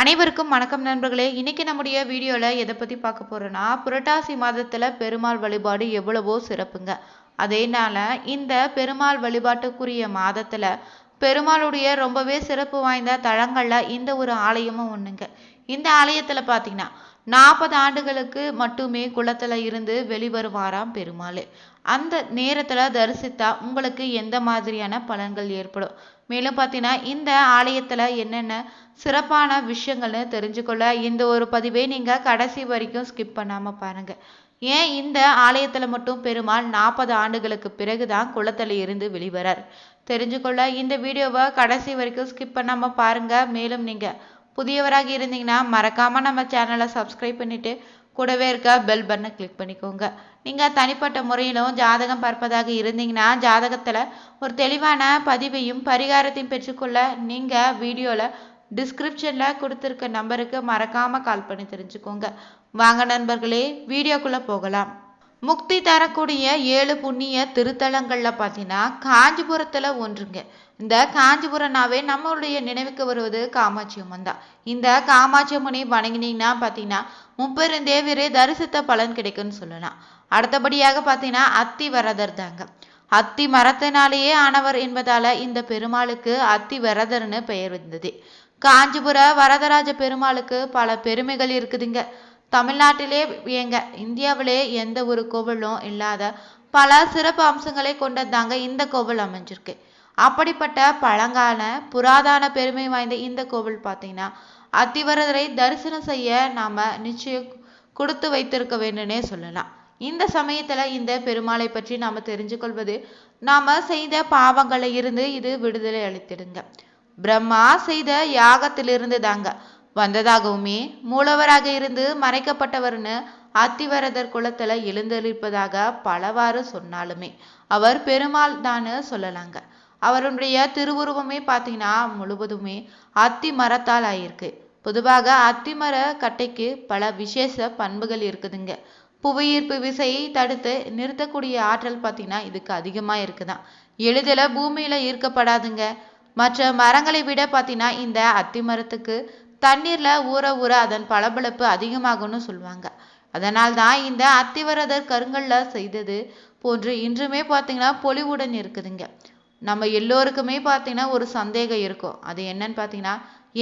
அனைவருக்கும் வணக்கம் நண்பர்களே. இன்னைக்கு நம்முடைய வீடியோவில் எதை பற்றி பார்க்க போகிறோன்னா புரட்டாசி மாதத்தில் பெருமாள் வழிபாடு எவ்வளவோ சிறப்புங்க. அதேனால இந்த பெருமாள் வழிபாட்டுக்குரிய மாதத்தில் பெருமாளுடைய ரொம்பவே சிறப்பு வாய்ந்த தளங்களில் இந்த ஒரு ஆலயமும் ஒன்றுங்க இந்த ஆலயத்தில் பார்த்தீங்கன்னா நாற்பது ஆண்டுகளுக்கு மட்டுமே குளத்தில் இருந்து வெளிவருவாராம் பெருமாள். அந்த நேரத்தில் தரிசித்தா உங்களுக்கு எந்த மாதிரியான பலன்கள் ஏற்படும்? மேலும் பார்த்தீங்கன்னா இந்த ஆலயத்தில் என்னென்ன சிறப்பான விஷயங்கள்னு தெரிஞ்சுக்கொள்ள இந்த ஒரு பதிவை நீங்கள் கடைசி வரைக்கும் ஸ்கிப் பண்ணாமல் பாருங்கள் ஏன் இந்த ஆலயத்தில் மட்டும் பெருமாள் நாற்பது ஆண்டுகளுக்கு பிறகு தான் குளத்தில் இருந்து வெளிவரார்? தெரிஞ்சுக்கொள்ள இந்த வீடியோவை கடைசி வரைக்கும் ஸ்கிப் பண்ணாமல் பாருங்கள் மேலும் நீங்கள் புதியவராக இருந்தீங்கன்னா மறக்காமல் நம்ம சேனலை சப்ஸ்கிரைப் பண்ணிவிட்டு கூடவே இருக்க பெல் பட்டனை கிளிக் பண்ணிக்கோங்க. நீங்கள் தனிப்பட்ட முறையிலும் ஜாதகம் பார்ப்பதாக இருந்தீங்கன்னா ஜாதகத்தில் ஒரு தெளிவான பதிவையும் பரிகாரத்தையும் பெற்றுக்கொள்ள நீங்கள் வீடியோவில் டிஸ்கிரிப்ஷனில் கொடுத்துருக்க நம்பருக்கு மறக்காமல் கால் பண்ணி தெரிஞ்சுக்கோங்க. வாங்க நண்பர்களே வீடியோக்குள்ளே போகலாம். முக்தி தரக்கூடிய ஏழு புண்ணிய திருத்தலங்களில் பார்த்தீங்கன்னா காஞ்சிபுரத்தில் ஒன்றுங்க. இந்த காஞ்சிபுரம்னாவே நம்மளுடைய நினைவுக்கு வருவது காமாட்சி அம்மன் தான். இந்த காமாட்சி அம்மனை வணங்கினீங்கன்னா பார்த்தீங்கன்னா முப்பெரும் தேவியரை தரிசித்த பலன் கிடைக்கும்னு சொல்லலாம். அடுத்தபடியாக பார்த்தீங்கன்னா அத்தி வரதர் தாங்க. அத்தி மரத்தினாலேயே ஆனவர் என்பதால இந்த பெருமாளுக்கு அத்தி வரதர்னு பெயர் வந்தது காஞ்சிபுர வரதராஜ பெருமாளுக்கு பல பெருமைகள் இருக்குதுங்க. தமிழ்நாட்டிலே எங்க இந்தியாவிலே எந்த ஒரு கோவிலும் இல்லாத பல சிறப்பு அம்சங்களை கொண்டதாங்க இந்த கோவில் அமைஞ்சிருக்கு. அப்படிப்பட்ட பழங்கால புராதான பெருமை வாய்ந்த இந்த கோவில் பார்த்தீங்கன்னா அத்திவரதரை தரிசனம் செய்ய நாம நிச்சயம் கொடுத்து வைத்திருக்க வேண்டும்னே சொல்லலாம். இந்த சமயத்துல இந்த பெருமாளை பற்றி நாம தெரிஞ்சு கொள்வது நாம செய்த பாவங்களை இருந்து இது விடுதலை அளித்திடுங்க. பிரம்மா செய்த யாகத்திலிருந்து தாங்க வந்ததாகவுமே மூலவராக இருந்து மறைக்கப்பட்டவர்னு அத்திவரதர் குலத்துல எழுந்தளிப்பதாக பலவாறு சொன்னாலுமே அவர் பெருமாள் தான்னு சொல்லலாங்க. அவருடைய திருவுருவமே பார்த்தீங்கன்னா முழுவதுமே அத்தி மரத்தால் ஆயிருக்கு. பொதுவாக அத்திமர கட்டைக்கு பல விசேஷ பண்புகள் இருக்குதுங்க. புவியீர்ப்பு விசையை தடுத்து நிறுத்தக்கூடிய ஆற்றல் பார்த்தீங்கன்னா இதுக்கு அதிகமாக இருக்குதான் எளிதில் பூமியில் ஈர்க்கப்படாதுங்க. மற்ற மரங்களை விட பார்த்தீங்கன்னா இந்த அத்தி மரத்துக்கு தண்ணீரில் ஊற ஊற அதன் பளபளப்பு அதிகமாகும்னு சொல்லுவாங்க. அதனால் தான் இந்த அத்திவரதர் கருங்கல்ல செய்தது போன்று இன்றுமே பார்த்தீங்கன்னா பொலிவுடன் இருக்குதுங்க. நம்ம எல்லோருக்குமே பார்த்தீங்கன்னா ஒரு சந்தேகம் இருக்கும். அது என்னன்னு பார்த்தீங்கன்னா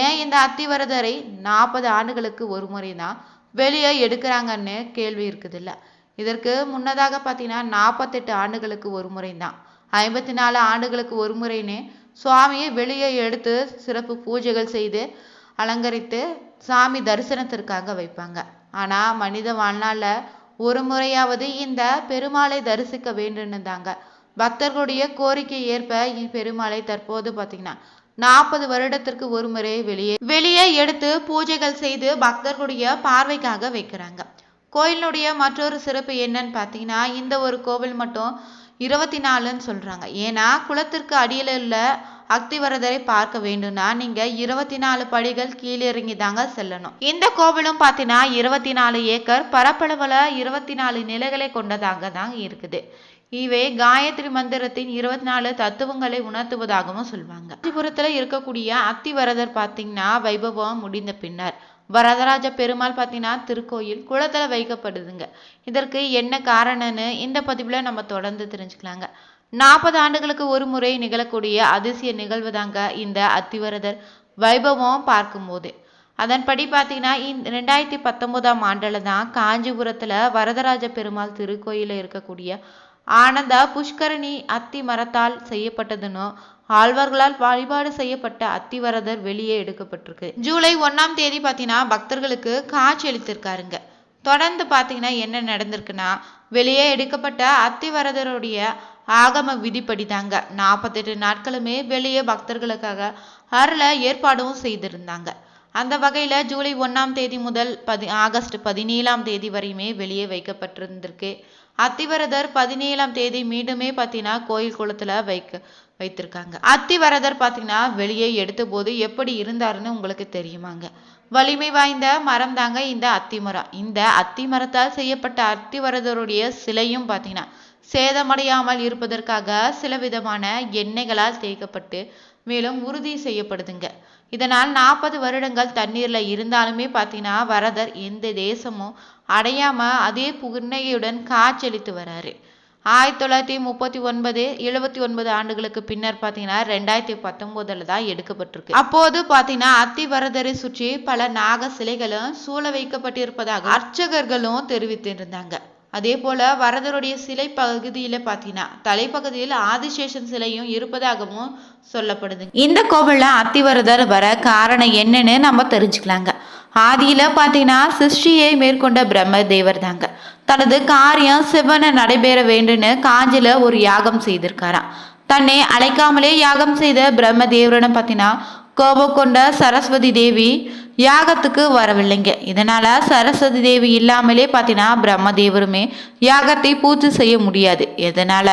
ஏன் இந்த அத்திவரதரை நாற்பது ஆண்டுகளுக்கு ஒரு முறை தான் வெளியே எடுக்கிறாங்கன்னு கேள்வி இருக்குதுல்ல. இதற்கு முன்னதாக பார்த்தீங்கன்னா நாற்பத்தெட்டு ஆண்டுகளுக்கு ஒரு முறை தான் ஐம்பத்தி நாலு ஆண்டுகளுக்கு ஒரு முறைன்னு சுவாமியை வெளியே எடுத்து சிறப்பு பூஜைகள் செய்து அலங்கரித்து சாமி தரிசனத்திற்காக வைப்பாங்க. ஆனால் மனித வாழ்நாளில் ஒரு முறையாவது இந்த பெருமாளை தரிசிக்க வேண்டும்னு தாங்க பக்தர்களுடைய கோரிக்கை ஏற்ப இப்பெருமாளை தற்போது பார்த்தீங்கன்னா நாற்பது வருடத்திற்கு ஒரு முறை வெளியே வெளியே எடுத்து பூஜைகள் செய்து பக்தர்களுடைய பார்வைக்காக வைக்கிறாங்க. கோயிலுடைய மற்றொரு சிறப்பு என்னன்னு பார்த்தீங்கன்னா இந்த ஒரு கோவில் மட்டும் இருபத்தி நாலுன்னு சொல்கிறாங்க ஏன்னா குளத்திற்கு அடியில் உள்ள அக்திவரதரை பார்க்க வேண்டும்னா நீங்க இருபத்தி நாலு படிகள் கீழே இறங்கி தாங்க செல்லணும். இந்த கோவிலும் பார்த்தீங்கன்னா இருபத்தி நாலு ஏக்கர் பரப்பளவில் இருபத்தி நாலு நிலைகளை கொண்டதாக தான் இருக்குது. இவை காயத்ரி மந்திரத்தின் இருபத்தி நாலு தத்துவங்களை உணர்த்துவதாகவும் சொல்லுவாங்க காஞ்சிபுரத்தில் இருக்கக்கூடிய அத்திவரதர் பார்த்தீங்கன்னா வைபவம் முடிந்த பின்னர் வரதராஜ பெருமாள் பார்த்தீங்கன்னா திருக்கோயில் குளத்துல வைக்கப்படுதுங்க. இதற்கு என்ன காரணம்னு இந்த பதிவுல நம்ம தொடர்ந்து தெரிஞ்சுக்கலாங்க. நாற்பது ஆண்டுகளுக்கு ஒரு முறை நிகழக்கூடிய அதிசய நிகழ்வு தாங்க இந்த அத்திவரதர் வைபவம் பார்க்கும்போது. அதன்படி பார்த்தீங்கன்னா இந் ரெண்டாயிரத்தி பத்தொன்பதாம் ஆண்டில் தான் காஞ்சிபுரத்தில் வரதராஜ பெருமாள் திருக்கோயிலில் இருக்கக்கூடிய ஆனந்த புஷ்கரணி அத்தி மரத்தால் செய்யப்பட்டதுனோ ஆழ்வார்களால் வழிபாடு செய்யப்பட்ட அத்திவரதர் வெளியே எடுக்கப்பட்டிருக்கு. ஜூலை ஒன்னாம் தேதி பார்த்தீங்கன்னா பக்தர்களுக்கு காட்சி அளித்திருக்காருங்க. தொடர்ந்து பார்த்தீங்கன்னா என்ன நடந்திருக்குன்னா வெளியே எடுக்கப்பட்ட அத்திவரதருடைய ஆகம விதிப்படி தாங்க நாற்பத்தெட்டு நாட்களுமே வெளியே பக்தர்களுக்காக அருள ஏற்பாடும் செய்திருந்தாங்க. அந்த வகையில் ஜூலை ஒன்றாம் தேதி முதல் பதி ஆகஸ்ட் பதினேழாம் தேதி வரையுமே வெளியே வைக்கப்பட்டிருந்திருக்கு. அத்திவரதர் பதினேழாம் தேதி மீண்டுமே பார்த்தீங்கன்னா கோயில் குளத்துல வைக்க வைத்திருக்காங்க. அத்திவரதர் பார்த்தீங்கன்னா வெளியே எடுத்த போது எப்படி இருந்தாருன்னு உங்களுக்கு தெரியுமாங்க? வலிமை வாய்ந்த மரம் தாங்க இந்த அத்திமரம். இந்த அத்திமரத்தால் செய்யப்பட்ட அத்திவரதருடைய சிலையும் பார்த்தீங்கன்னா சேதமடையாமல் இருப்பதற்காக சில விதமான எண்ணெய்களால் தேய்க்கப்பட்டு மேலும் உறுதி செய்யப்படுதுங்க. இதனால் நாற்பது வருடங்கள் தண்ணீரில் இருந்தாலுமே பார்த்தீங்கன்னா வரதர் எந்த தேசமும் அடையாமல் அதே புன்னகையுடன் காட்சியளித்து வராரு. ஆயிரத்தி தொள்ளாயிரத்தி முப்பத்தி ஒன்பது எழுபத்தி ஒன்பது ஆண்டுகளுக்கு பின்னர் பார்த்தீங்கன்னா ரெண்டாயிரத்தி பத்தொம்போதில் தான் எடுக்கப்பட்டிருக்கு. அப்போது பார்த்தீங்கன்னா அத்தி வரதரை சுற்றி பல நாக சிலைகளும் சூழ வைக்கப்பட்டிருப்பதாக அர்ச்சகர்களும் தெரிவித்திருந்தாங்க. அதே போல வரதருடைய சிலை பகுதியில பார்த்தீங்கன்னா தலைப்பகுதியில் ஆதிசேஷன் சிலையும் இருப்பதாகவும் சொல்லப்படுது. இந்த கோவில்ல அத்திவரதர் வர காரணம் என்னன்னு நம்ம தெரிஞ்சுக்கலாங்க. ஆதியில பார்த்தீங்கன்னா சிருஷ்டியை மேற்கொண்ட பிரம்ம தேவர் தாங்க தனது காரியம் சிவனை நடைபெற வேண்டும்னு காஞ்சில ஒரு யாகம் செய்திருக்காராம். தன்னை அழைக்காமலே யாகம் செய்த பிரம்ம தேவரனை பார்த்தீங்கன்னா கோபம் கொண்ட சரஸ்வதி தேவி யாகத்துக்கு வரவில்லைங்க. இதனால சரஸ்வதி தேவி இல்லாமலே பார்த்தீங்கன்னா பிரம்மதேவருமே யாகத்தை பூஜை செய்ய முடியாது. இதனால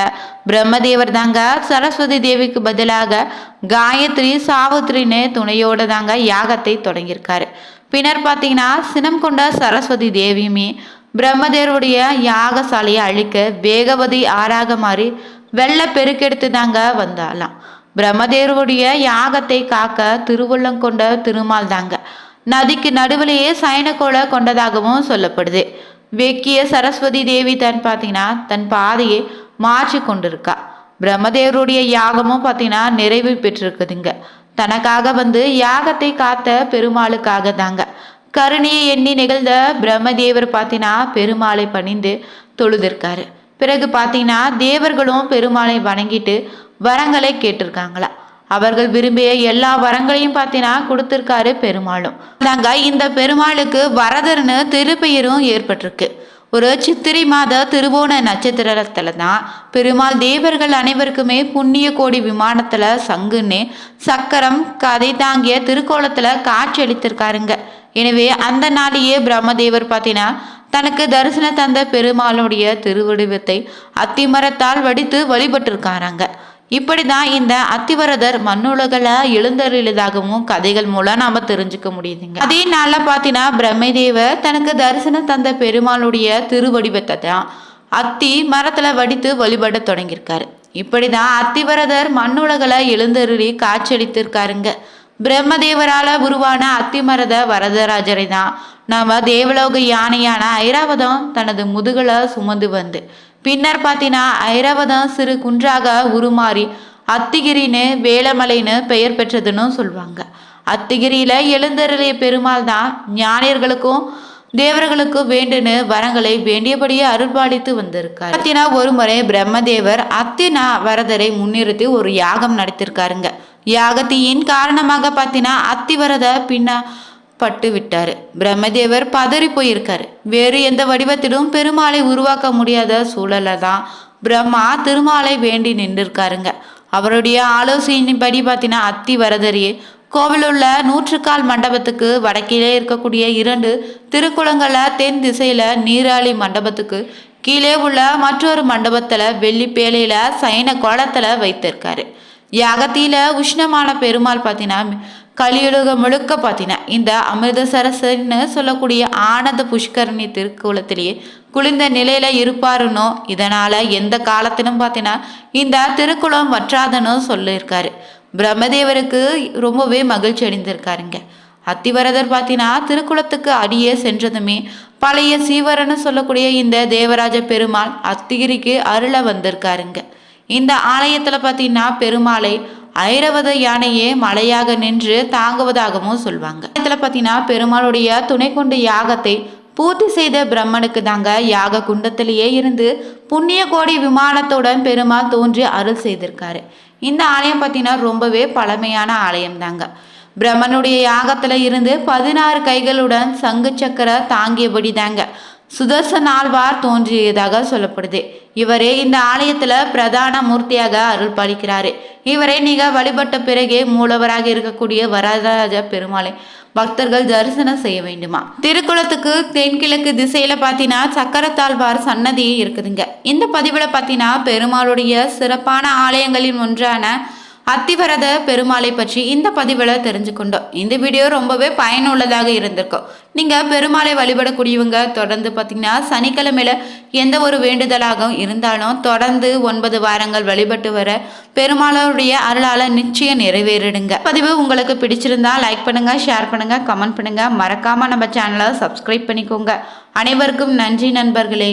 பிரம்மதேவர் தாங்க சரஸ்வதி தேவிக்கு பதிலாக காயத்ரி சாவித்ரின்னு துணையோட தாங்க யாகத்தை தொடங்கியிருக்காரு. பின்னர் பார்த்தீங்கன்னா சினம் கொண்ட சரஸ்வதி தேவியுமே பிரம்மதேவருடைய யாகசாலையை அழிக்க வேகவதி ஆறாக மாறி வெள்ள பெருக்கெடுத்து தாங்க வந்தாலாம் பிரம்மதேவருடைய யாகத்தை காக்க திருவுள்ளம் கொண்ட திருமால் தாங்க நதிக்கு நடுவிலேயே சயனக்கோளை கொண்டதாகவும் சொல்லப்படுது. வெக்கிய சரஸ்வதி தேவி தன் பார்த்தீங்கன்னா தன் பாதையை மாற்றி கொண்டிருக்கா. பிரம்மதேவருடைய யாகமும் பார்த்தீங்கன்னா நிறைவு பெற்றிருக்குதுங்க. தனக்காக வந்து யாகத்தை காத்த பெருமாளுக்காக தாங்க கருணையை எண்ணி நிகழ்ந்த பிரம்மதேவர் பார்த்தீங்கன்னா பெருமாளை பணிந்து தொழுதிருக்காரு. பிறகு பார்த்தீங்கன்னா தேவர்களும் பெருமாளை வணங்கிட்டு வரங்களை கேட்டிருக்காங்களா. அவர்கள் விரும்பிய எல்லா வரங்களையும் பார்த்தீங்கன்னா கொடுத்துருக்காரு பெருமாளும். நாங்க இந்த பெருமாளுக்கு வரதர்னு திருப்பெயரும் ஏற்பட்டிருக்கு. ஒரு சித்திரை மாத திருவோண நட்சத்திரத்துல தான் பெருமாள் தேவர்கள் அனைவருக்குமே புண்ணிய கோடி விமானத்துல சங்குன்னு சக்கரம் கதை தாங்கிய திருக்கோலத்துல காட்சி அளித்திருக்காருங்க. எனவே அந்த நாளையே பிரம்மதேவர் பார்த்தீங்கன்னா தனக்கு தரிசனம் தந்த பெருமாளுடைய திருவடிவத்தை அத்திமரத்தால் வடித்து வழிபட்டிருக்காராங்க. இப்படி தான் இந்த அத்திவரதர் மண்ணுலகில் எழுந்தருளியதாகவும் கதைகள் மூலம் நாம் தெரிஞ்சுக்க முடியுதுங்க. அதே நாளில் பார்த்தீங்கன்னா பிரம்மதேவர் தனக்கு தரிசனம் தந்த பெருமாளுடைய திருவடிவத்தை தான் அத்தி மரத்தில் வடித்து வழிபட தொடங்கியிருக்காரு. இப்படி தான் அத்திவரதர் மண்ணுலகில் எழுந்தருளி காட்சியளித்திருக்காருங்க. பிரம்மதேவரால் உருவான அத்திமரத வரதராஜரை தான் நாம தேவலோக யானையான ஐராவதம் தனது முதுகலை சுமந்து வந்து பின்னர் பார்த்தீங்கன்னா ஐரவதம் சிறு குன்றாக உருமாறி அத்திகிரின்னு வேலமலைன்னு பெயர் பெற்றதுன்னு சொல்லுவாங்க அத்திகிரியில எழுந்தருளிய பெருமாள் தான் ஞானியர்களுக்கும் தேவர்களுக்கும் வேண்டுன்னு வரங்களை வேண்டியபடியே அருள்பாலித்து வந்திருக்காரு. பார்த்தீங்கன்னா ஒரு முறை பிரம்மதேவர் அத்தினா வரதரை முன்னிறுத்தி ஒரு யாகம் நடத்திருக்காருங்க. யாகத்தியின் காரணமாக பார்த்தீங்கன்னா அத்திவரத பின்னா பட்டு விட்டாரு பிரம்மதேவர் பதறி போயிருக்காரு வேறு எந்த வடிவத்திலும் பெருமாளை உருவாக்க முடியாத சூழல தான் பிரம்மா திருமாலை வேண்டி நின்றுருக்காருங்க. அவருடைய ஆலோசனையின்படி பார்த்தீங்கன்னா அத்தி வரதரியே கோவிலுள்ள நூற்றுக்கால் மண்டபத்துக்கு வடக்கிலே இருக்கக்கூடிய இரண்டு திருக்குளங்களில் தென் திசையில நீராளி மண்டபத்துக்கு கீழே உள்ள மற்றொரு மண்டபத்துல வெள்ளி பேலையில சைன கோலத்துல வைத்திருக்காரு. யாகத்தில உஷ்ணமான பெருமாள் பார்த்தீங்கன்னா கலியுலகம் முழுக்க பார்த்தீங்கன்னா இந்த அமிர்தசரஸ்னு சொல்லக்கூடிய ஆனந்த புஷ்கரணி திருக்குளத்திலேயே குளிர்ந்த நிலையில இருப்பாருனோ இதனால எந்த காலத்திலும் பார்த்தீங்கன்னா இந்த திருக்குளம் வற்றாதனோ சொல்லியிருக்காரு. பிரம்மதேவருக்கு ரொம்பவே மகிழ்ச்சி அடைந்திருக்காருங்க. அத்திவரதர் பார்த்தீங்கன்னா திருக்குளத்துக்கு அடியே சென்றதுமே பழைய சீவரன்னு சொல்லக்கூடிய இந்த தேவராஜ பெருமாள் அத்திகிரிக்கு அருள வந்திருக்காருங்க. இந்த ஆலயத்தில் பார்த்தீங்கன்னா பெருமாளை ஐரவத யானையே மலையாக நின்று தாங்குவதாகவும் சொல்லுவாங்க இதில் பார்த்தீங்கன்னா பெருமாளுடைய துணை கொண்டு யாகத்தை பூர்த்தி செய்த பிரம்மனுக்கு தாங்க யாக குண்டத்திலேயே இருந்து புண்ணிய கோடி விமானத்துடன் பெருமாள் தோன்றி அருள் செய்திருக்காரு. இந்த ஆலயம் பார்த்தீங்கன்னா ரொம்பவே பழமையான ஆலயம் தாங்க. பிரம்மனுடைய யாகத்துல இருந்து பதினாறு கைகளுடன் சங்கு சக்கர தாங்கியபடி தாங்க சுதர்சன் ஆழ்வார் தோன்றியதாக சொல்லப்படுது. இவரே இந்த ஆலயத்துல பிரதான மூர்த்தியாக அருள் பாலிக்கிறாரு இவரை நீங்க வழிபட்ட பிறகே மூலவராக இருக்கக்கூடிய வரதராஜ பெருமாளை பக்தர்கள் தரிசனம் செய்ய வேண்டுமா? திருக்குளத்துக்கு தென்கிழக்கு திசையில பாத்தீங்கன்னா சக்கரத்தாழ்வார் சன்னதி இருக்குதுங்க. இந்த பதிவுல பாத்தீங்கன்னா பெருமாளுடைய சிறப்பான ஆலயங்களின் ஒன்றான அத்திவரத பெருமாளை பற்றி இந்த பதிவில் தெரிஞ்சுக்கொண்டோம். இந்த வீடியோ ரொம்பவே பயனுள்ளதாக இருந்திருக்கும். நீங்கள் பெருமாளை வழிபடக்கூடியவங்க தொடர்ந்து பார்த்தீங்கன்னா சனிக்கிழமையில எந்த ஒரு வேண்டுதலாகவும் இருந்தாலும் தொடர்ந்து ஒன்பது வாரங்கள் வழிபட்டு வர பெருமாளுடைய அருளால் நிச்சயம் நிறைவேறிடுங்க. பதிவு உங்களுக்கு பிடிச்சிருந்தா லைக் பண்ணுங்க ஷேர் பண்ணுங்க கமெண்ட் பண்ணுங்க. மறக்காம நம்ம சேனலை சப்ஸ்கிரைப் பண்ணிக்கோங்க. அனைவருக்கும் நன்றி நண்பர்களே.